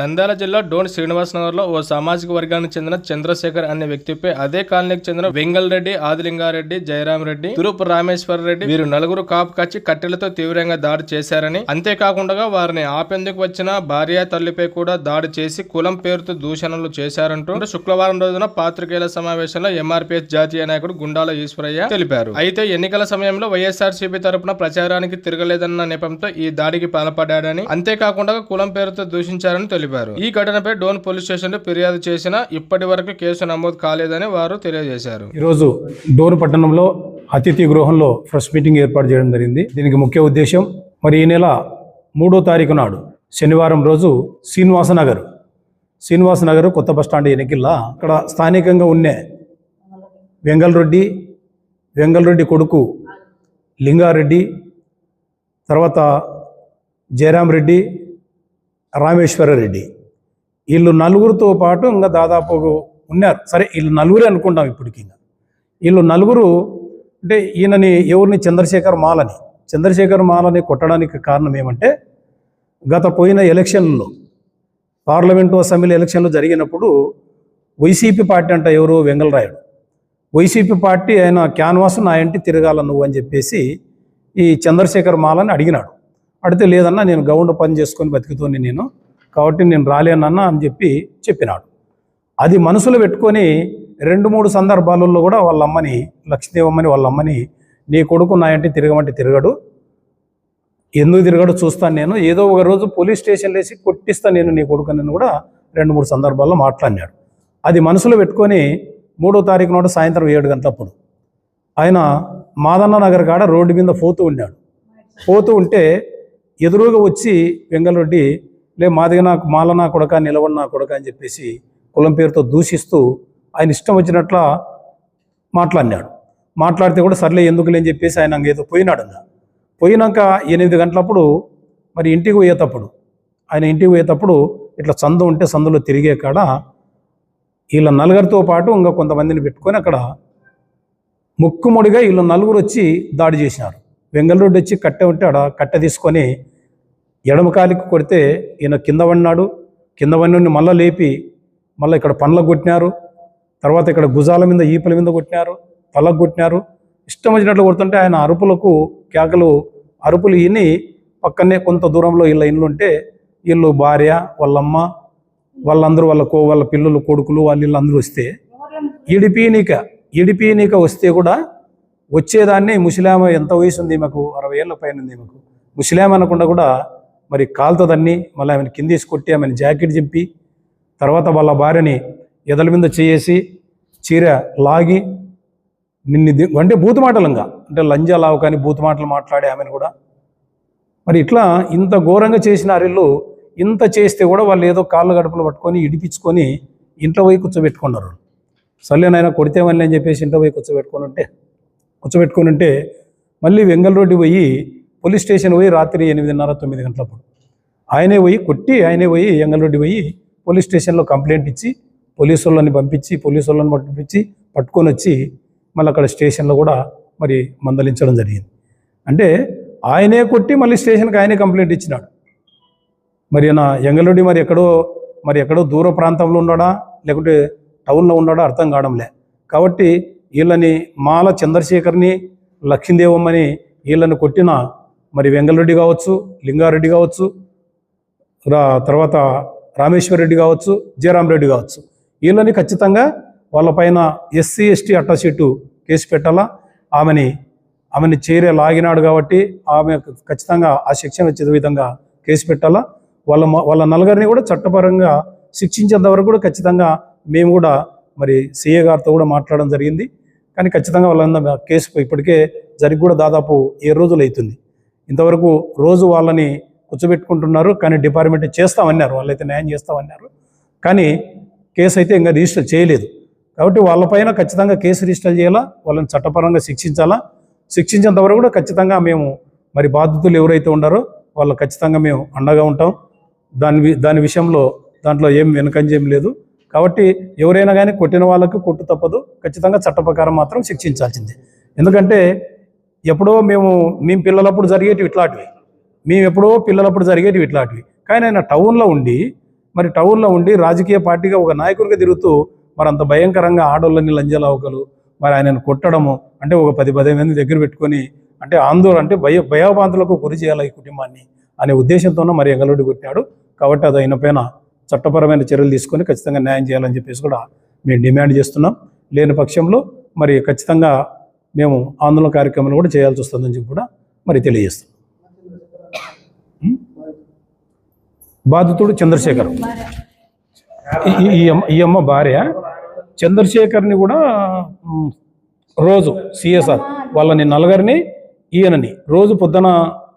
నంద్యాల జిల్లా డోన్ శ్రీనివాస్ నగర్లో ఓ సామాజిక వర్గానికి చెందిన చంద్రశేఖర్ అనే వ్యక్తిపై అదే కాలనీకి చెందిన వెంగల్ రెడ్డి ఆదిలింగారెడ్డి జయరాం రెడ్డి తురుపు రామేశ్వర రెడ్డి వీరు నలుగురు కాపు కచ్చి కట్టెలతో తీవ్రంగా దాడి చేశారని అంతేకాకుండా వారిని ఆపేందుకు వచ్చిన భార్య తల్లిపై కూడా దాడి చేసి కులం పేరుతో దూషణలు చేశారంటూ శుక్రవారం రోజున పాత్రికేయుల సమావేశంలో ఎంఆర్పీఎస్ జాతీయ నాయకుడు గుండాల ఈశ్వరయ్య తెలిపారు. అయితే ఎన్నికల సమయంలో వైఎస్ఆర్సీపీ తరపున ప్రచారానికి తిరగలేదన్న నెపంతో ఈ దాడికి పాల్పడ్డాడని అంతేకాకుండా కులం పేరుతో దూషించారని తెలిపారు. తెలిపారు. ఈ ఘటనపై డోన్ పోలీస్ స్టేషన్ ఫిర్యాదు చేసినా ఇప్పటి వరకు కేసు నమోదు కాలేదని వారు తెలియజేశారు. ఈరోజు డోన్ పట్టణంలో అతిథి గృహంలో ప్రెస్ మీటింగ్ ఏర్పాటు చేయడం జరిగింది. దీనికి ముఖ్య ఉద్దేశం మరి ఈ నెల మూడో తారీఖు నాడు శనివారం రోజు శ్రీనివాసనగర్ శ్రీనివాసనగర్ కొత్త బస్టాండ్ ఎన్నికల్లా అక్కడ స్థానికంగా ఉండే వెంగళరెడ్డి వెంగళరెడ్డి కొడుకు లింగారెడ్డి తర్వాత జయరాం రెడ్డి రామేశ్వరరెడ్డి వీళ్ళు నలుగురితో పాటు ఇంకా దాదాపు ఉన్నారు. సరే వీళ్ళు నలుగురే అనుకుంటాం ఇప్పటికి ఇంకా. వీళ్ళు నలుగురు అంటే ఈయనని ఎవరిని? చంద్రశేఖర్ మాలని. చంద్రశేఖర్ మాలని కొట్టడానికి కారణం ఏమంటే గత పోయిన ఎలక్షన్లలో పార్లమెంటు అసెంబ్లీ ఎలక్షన్లు జరిగినప్పుడు వైసీపీ పార్టీ అంట ఎవరు? వెంగళరాయుడు. వైసీపీ పార్టీ ఆయన క్యాన్వాస్ నా ఇంటి తిరగాల నువ్వు అని చెప్పేసి ఈ చంద్రశేఖర్ మాలని అడిగినాడు. అడిగితే లేదన్నా నేను గౌండ్ పని చేసుకొని బతుకుతోని నేను. కాబట్టి నేను రాలేనన్నా అని చెప్పి చెప్పినాడు. అది మనసులో పెట్టుకొని రెండు మూడు సందర్భాలలో కూడా వాళ్ళ అమ్మని లక్ష్మీదేవమ్మని వాళ్ళ అమ్మని నీ కొడుకు నా ఇంటి తిరగమంటే తిరగడు. ఎందుకు తిరగడు చూస్తాను నేను. ఏదో ఒక రోజు పోలీస్ స్టేషన్ వేసి కొట్టిస్తాను నేను నీ కొడుకు నేను కూడా రెండు మూడు సందర్భాల్లో మాట్లాడినాడు. అది మనసులో పెట్టుకొని మూడో తారీఖు నాడు సాయంత్రం ఏడు గంటలప్పుడు ఆయన మాదన్న నగర్ కాడ రోడ్డు మీద పోతూ ఉన్నాడు. పోతూ ఉంటే ఎదురుగా వచ్చి వెంగళరెడ్డి లే మాదిగా నాకు మాల నా కొడక నిలబడి నా కొడక అని చెప్పేసి కులం పేరుతో దూషిస్తూ ఆయన ఇష్టం వచ్చినట్ల మాట్లాడినాడు. మాట్లాడితే కూడా సర్లే ఎందుకు లేని చెప్పేసి ఆయన ఏదో పోయినాడు అన్న పోయినాక ఎనిమిది గంటలప్పుడు మరి ఇంటికి పోయేటప్పుడు ఆయన ఇంటికి పోయేటప్పుడు ఇట్లా సందు ఉంటే సందులో తిరిగే కాడ వీళ్ళ నలుగురితో పాటు ఇంకా కొంతమందిని పెట్టుకొని అక్కడ ముక్కుముడిగా వీళ్ళు నలుగురు వచ్చి దాడి చేసినారు. వెంగళరెడ్డి వచ్చి కట్టె ఉంటే ఆడ కట్టె తీసుకొని ఎడమ కాలికి కొడితే ఈయన కింద పడినాడు. కింద పడిన మళ్ళీ లేపి మళ్ళీ ఇక్కడ పండ్లకు కొట్టినారు. తర్వాత ఇక్కడ భుజాల మీద ఈపల మీద కొట్టినారు. తలకు కొట్టినారు. ఇష్టం వచ్చినట్లు కొడుతుంటే ఆయన అరుపులకు కేకలు అరుపులు విని పక్కనే కొంత దూరంలో వీళ్ళ ఇండ్లు ఉంటే వీళ్ళు భార్య వాళ్ళమ్మ వాళ్ళందరూ వాళ్ళ కో వాళ్ళ పిల్లలు కొడుకులు వాళ్ళు వీళ్ళందరూ వస్తే ఇడిపీనిక ఇడిపీనిక వస్తే కూడా వచ్చేదాన్ని ముసలామ ఎంత వయసు ఉంది మాకు? అరవై ఏళ్ళ పైన ఉంది మాకు. ముసలామ అనకుండా కూడా మరి కాలుతో కాలుతుందన్ని మళ్ళీ ఆమెను కిందేసి కొట్టి ఆమెను జాకెట్ చెప్పి తర్వాత వాళ్ళ భార్యని ఎదల మీద చేసి చీర లాగి నిన్ను అంటే బూతు ఇంకా అంటే లంజా లావు కానీ బూతు మాటలు మాట్లాడే ఆమెను కూడా. మరి ఇట్లా ఇంత ఘోరంగా చేసిన అరిళ్ళు ఇంత చేస్తే కూడా వాళ్ళు ఏదో కాళ్ళు గడుపులు పట్టుకొని ఇడిపించుకొని ఇంట్లో పోయి కూర్చోబెట్టుకున్నారు. సర్లేనైనా కొడితే మళ్ళీ అని చెప్పేసి ఇంట్లో పోయి కూర్చోబెట్టుకొని ఉంటే కూర్చోబెట్టుకొని ఉంటే మళ్ళీ వెంగళ రోడ్డు పోయి పోలీస్ స్టేషన్ పోయి రాత్రి ఎనిమిదిన్నర తొమ్మిది గంటలప్పుడు. ఆయనే పోయి కొట్టి ఆయనే పోయి ఎంగళరెడ్డి పోయి పోలీస్ స్టేషన్లో కంప్లైంట్ ఇచ్చి పోలీసు వాళ్ళని పంపించి పోలీసు వాళ్ళని పంపించి పట్టుకొని వచ్చి మళ్ళీ అక్కడ స్టేషన్లో కూడా మరి మందలించడం జరిగింది. అంటే ఆయనే కొట్టి మళ్ళీ స్టేషన్కి ఆయనే కంప్లైంట్ ఇచ్చినాడు. మరి నా ఎంగళరెడ్డి మరి ఎక్కడో మరి ఎక్కడో దూర ప్రాంతంలో ఉన్నాడా లేకుంటే టౌన్లో ఉన్నాడా అర్థం కావడంలే. కాబట్టి వీళ్ళని మాల చంద్రశేఖర్ని లక్ష్మీదేవమ్మని వీళ్ళని కొట్టిన మరి వెంగళరెడ్డి కావచ్చు లింగారెడ్డి కావచ్చు రా తర్వాత రామేశ్వర్ రెడ్డి కావచ్చు జయరామ్ రెడ్డి కావచ్చు. వీళ్ళని ఖచ్చితంగా వాళ్ళపైన ఎస్సీ ఎస్టీ అట్టాషీటు కేసు పెట్టాలా? ఆమెని ఆమెని చేరే లాగినాడు కాబట్టి ఆమె ఖచ్చితంగా ఆ శిక్షణ వచ్చే విధంగా కేసు పెట్టాలా? వాళ్ళ వాళ్ళ నలుగురిని కూడా చట్టపరంగా శిక్షించేంత వరకు కూడా ఖచ్చితంగా మేము కూడా మరి సీఏ గారితో కూడా మాట్లాడడం జరిగింది. కానీ ఖచ్చితంగా వాళ్ళ కేసు ఇప్పటికే జరిగి కూడా దాదాపు ఏ రోజులు అవుతుంది. ఇంతవరకు రోజు వాళ్ళని కూర్చోబెట్టుకుంటున్నారు కానీ డిపార్ట్మెంట్ చేస్తామన్నారు వాళ్ళైతే న్యాయం చేస్తామన్నారు. కానీ కేసు అయితే ఇంకా రిజిస్టర్ చేయలేదు. కాబట్టి వాళ్ళపైన ఖచ్చితంగా కేసు రిజిస్టర్ చేయాలా వాళ్ళని చట్టపరంగా శిక్షించాలా? శిక్షించేంత వరకు కూడా ఖచ్చితంగా మేము మరి బాధితులు ఎవరైతే ఉన్నారో వాళ్ళు ఖచ్చితంగా మేము అండగా ఉంటాం. దాని దాని విషయంలో దాంట్లో ఏం వెనుకంజేం లేదు. కాబట్టి ఎవరైనా కానీ కొట్టిన వాళ్ళకు కొట్టు తప్పదు. ఖచ్చితంగా చట్ట ప్రకారం మాత్రం శిక్షించాల్సిందే. ఎందుకంటే ఎప్పుడో మేము మేము పిల్లలప్పుడు జరిగేటివి ఇట్లాంటివి. మేము ఎప్పుడో పిల్లలప్పుడు జరిగేటివి ఇట్లాంటివి. కానీ ఆయన టౌన్లో ఉండి మరి టౌన్లో ఉండి రాజకీయ పార్టీగా ఒక నాయకుడిగా తిరుగుతూ మరి అంత భయంకరంగా ఆడోళ్ళని లంజలావకలు మరి ఆయనను కొట్టడము అంటే ఒక పది పదిహేను మంది దగ్గర పెట్టుకొని అంటే ఆందోళన అంటే భయ భయభాంతులకు గురి చేయాలి ఈ కుటుంబాన్ని అనే ఉద్దేశంతోనే మరి ఎగలుడి కొట్టాడు. కాబట్టి అది అయిన పైన చట్టపరమైన చర్యలు తీసుకొని ఖచ్చితంగా న్యాయం చేయాలని చెప్పేసి కూడా మేము డిమాండ్ చేస్తున్నాం. లేని పక్షంలో మరి ఖచ్చితంగా మేము ఆందోళన కార్యక్రమాలు కూడా చేయాల్సి వస్తుందని చెప్పి కూడా మరి తెలియజేస్తాం. బాధితుడు చంద్రశేఖర్. ఈ- ఈ- అమ్మ భార్య చంద్రశేఖర్ని కూడా రోజు సిఎస్ఆర్ వాళ్ళని నలుగురిని ఈయనని రోజు పొద్దున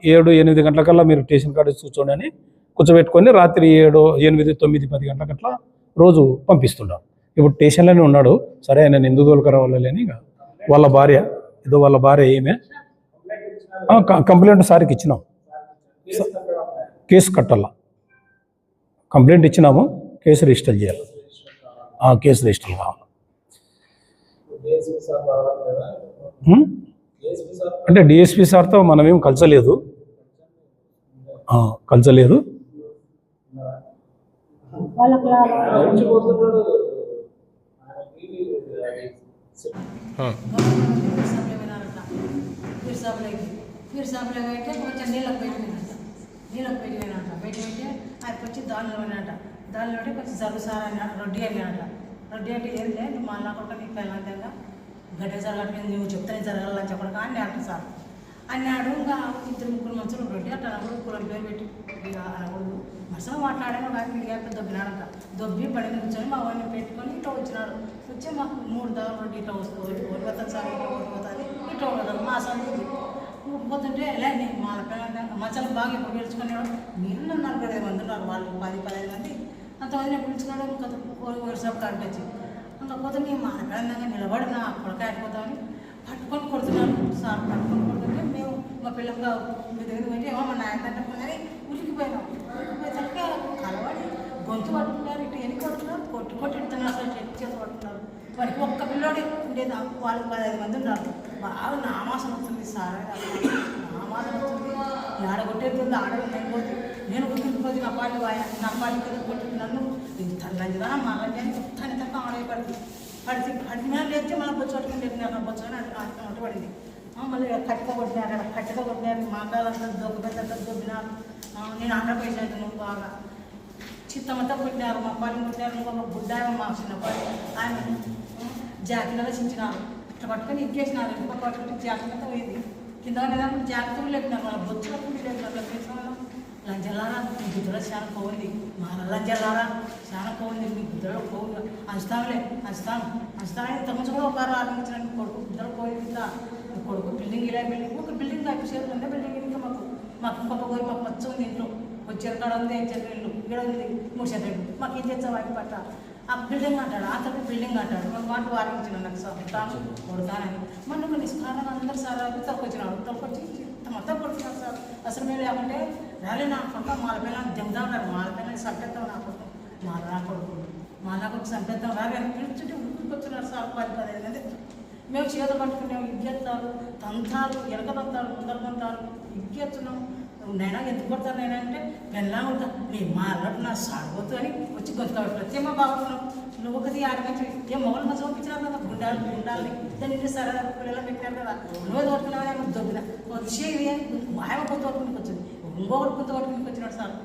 ఏడు ఎనిమిది గంటలకల్లా మీరు స్టేషన్ కాడ కూర్చోండి అని కూర్చోబెట్టుకొని రాత్రి ఏడు ఎనిమిది తొమ్మిది పది గంటలకట్లా రోజు పంపిస్తుంటాం ఇప్పుడు స్టేషన్లోనే ఉన్నాడు. సరే ఆయన ఎందుకు తోలుకరావాలి అని ఇక వాళ్ళ భార్య ఏదో వాళ్ళ భార్య ఏమే క- కంప్లైంట్ సార్కి ఇచ్చినాం. కేసు కట్టాల. కంప్లైంట్ ఇచ్చినాము కేసు రిజిస్టర్ చేయాలి. ఆ, కేసు రిజిస్టర్ కావాలి. అంటే డిఎస్పి సార్తో మనమేం కలచలేదు కలచలేదు ఫీర్ సభలోకి ఫీర్ సభలోకి అయితే కొంచెం నీళ్ళకి పెట్టినంట నీళ్ళకి పెట్టినంట పెట్టి పెట్టి వచ్చి దానిలో పోయినట దానిలో ఉంటే కొంచెం జరుగు సార్ అని రొడ్డి అన్నాడంట రొడ్డి అంటే ఏం లేదు మా మళ్ళా కొట్ట నీకు పెళ్ళంతంగా గడ్డ సార్ కట్టుకుని నువ్వు చెప్తానే జరగాలని చెప్పడం కానీ అంట సార్ అన్నాడు ఇంకా ఇద్దరు ముగ్గురు మనుషులు రొడ్డి అట్లా అన్నప్పుడు కులం పేరు పెట్టి ఇక అనకూడదు మనసులో మాట్లాడాను కానీ ఆయన పెద్ద దొబ్బినాడంట దొబ్బి పడి నుంచొని మా వాడిని పెట్టుకొని ఇట్లా వచ్చినాడు. వచ్చి మాకు మూడు దారులు రోడ్డు ఇట్లా వస్తుంది ఓడిపోతుంది సార్ ఇట్లా ఓడిపోతుంది ఇట్లా ఉండదు మా సంగతి పోతుంటే లేండి మా మచ్చలు బాగా ఇప్పుడు పిలుచుకున్నాడు. మీరు నలభై ఐదు మంది ఉన్నారు వాళ్ళు పది పదిహేను మంది. అంతమందిని పిలుచుకున్నాడు ఇంకా వరుసపు కట్టొచ్చి ఇంకా పోతే మేము మాట్లాడినాక నిలబడి నా కొడకాయ ఆడిపోతామని పట్టుకొని కొడుతున్నాను సార్ పట్టుకొని కొడుతుంటే మేము మా పిల్లలు మీ దగ్గర పోయి ఏమో మా నాయన తట్టుకున్నది ఉలికిపోయినాం. ఉలికిపోయేసరికి కలవాడి గొంతు పట్టుకున్నారు ఇటు ఎన్ని కొట్టున్నారు కొట్టు కొట్టి ఇడుతున్నారు అసలు చెట్టు చేసి పట్టుకున్నారు. వాడికి ఒక్క పిల్లోడి ఉండేది? వాళ్ళు పదహైదు మంది ఉన్నారు. బాగా నామాసం వస్తుంది సార్. నామాసం వస్తుంది. ఆడ కొట్టేది ఆడ వెళ్ళిపోతుంది నేను గుర్తింపుపోతే నా పాలు నా పాలు కదా కొట్టి నన్ను ఇది తల్లంజిదా మా రంజాని తని తప్ప ఆడే పడింది పడితే పడినా లేస్తే మళ్ళీ బొచ్చు పట్టుకుని లేపినారు బొచ్చు అని అట్లా పడింది. మళ్ళీ కట్టెతో కొట్టినారు అక్కడ కట్టెతో కొట్టినారు మా కాలంతా దొబ్బ పెద్ద దొబ్బినారు నేను ఆంధ్రప్రదేశ్ అవుతాను బాగా చిత్తమంతా పుట్టినారు మా పని పుట్టినారు ఇంకొక బుడ్డాయ మా చిన్నపాడు ఆయన జాకెట్లో చించినారు. ఇట్లా పట్టుకొని ఇచ్చేసినారు ఇంకొక పట్టుకుని జాకెట్ పోయింది. కింద ఉండేదాన్ని జాగ్రత్తలు లేపినారు మన బొచ్చులో పట్టుకుని లేపినారు లంజలారా మీ గుద్దలో చాలా పోయింది. మా లంజలారా చాలా పోయింది మీ గుద్దలో పోవు అంచుతాంలే అంచుతాను అంచుతాను తమ్ముడు కూడా ఒక ఆరంభించిన కొడుకు గుద్దలో పోయింది కొడుకు బిల్డింగ్ ఇలా బిల్డింగ్ ఒక బిల్డింగ్ తప్పిసేది ఉండే బిల్డింగ్ ఇంకా మాకు. మాకు ఇంకొక గోరి మాకు మచ్చు ఉంది ఇంట్లో. వచ్చారు కాడ ఉంది ఇచ్చారు ఇల్లు ఇక్కడ ఉంది మూడు సెకండ్ మాకు ఏం చేస్తాం వాటి పట్ట? ఆ బిల్డింగ్ అంటాడు? ఆ తర్వాత బిల్డింగ్ అంటాడు. మన మాట వారించిన నాకు సార్ కొడతానని. మొన్న ఒక నిష్కారణంగా అందరు సార్? తొక్కొచ్చినాడు తొక్కొచ్చి మొత్తం కొడుతున్నారు సార్. అసలు మేము లేకుంటే రాలే నా పక్క మాల పిల్లలు ఉన్నారు గారు మాల చంపేద్దాం నా కొడుకు. మాల నా కొడుకు. మాల కొడుకు చంపేద్దాం ర్యాలీ అని పిలుచుంటే ఉరుకుకొచ్చున్నారు సార్ పది పదిహేను మంది. మేము చేత పట్టుకున్నాం ఇగ్గెత్తారు. తంతాలు ఎనక తంతారు ముందర తంతారు నైనా ఎందుకు కొడతారు నేను అంటే పెళ్ళా ఉంటా నేను మా అల్లట్టు నా సాడిపోతు అని వచ్చి గొంతు కాబట్టి ఏమో బాగున్నావు? నువ్వు ఒకటి ఆడమించి ఏ మొగలు మంచి చూపించినావు కదా గుండాలు గుండాలని. దాన్ని సరే పిల్లలు పెట్టారు కదా. నువ్వు తోడుకున్నావు? దొబ్బిన. వచ్చేది ఆయన కొత్త పట్టుకుని వచ్చింది ఇంకొకటి గొంతు పట్టుకుని వచ్చినాడు సార్.